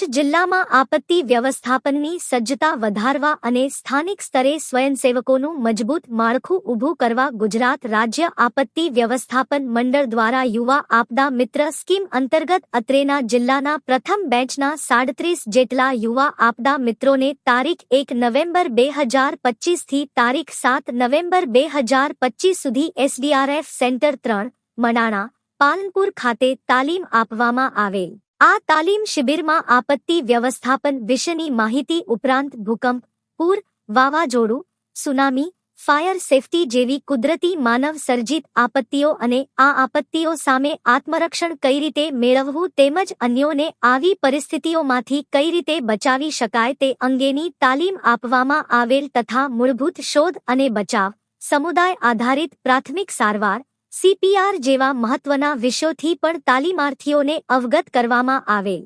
કચ્છ જિલ્લામાં આપત્તિ વ્યવસ્થાપનની સજ્જતા વધારવા અને સ્થાનિક સ્તરે સ્વયંસેવકોનું મજબૂત માળખું ઊભું કરવા ગુજરાત રાજ્ય આપત્તિ વ્યવસ્થાપન મંડળ દ્વારા યુવા આપદા મિત્ર સ્કીમ અંતર્ગત અત્રેના જિલ્લાના પ્રથમ બેચના સાડત્રીસ જેટલા યુવા આપદા મિત્રોને તારીખ એક નવેમ્બર બે હજાર પચીસથી તારીખ સાત નવેમ્બર બે હજાર પચીસ સુધી એસડીઆરએફ સેન્ટર ત્રણ મડાણા પાલનપુર ખાતે તાલીમ આપવામાં આવેલ. આ તાલીમ શિબિરમાં આપત્તિ વ્યવસ્થાપન વિશેની માહિતી ઉપરાંત ભૂકંપ, પૂર, વાવાઝોડું, સુનામી, ફાયર સેફટી જેવી કુદરતી માનવ સર્જિત આપત્તિઓ અને આ આપત્તિઓ સામે આત્મરક્ષણ કઈ રીતે મેળવવું તેમજ અન્યોને આવી પરિસ્થિતિઓમાંથી કઈ રીતે બચાવી શકાય તે અંગેની તાલીમ આપવામાં આવેલ તથા મૂળભૂત શોધ અને બચાવ સમુદાય આધારિત પ્રાથમિક સારવાર સીપીઆર જેવા મહત્વના વિષયોથી પણ તાલીમાર્થીઓને અવગત કરવામાં આવેલ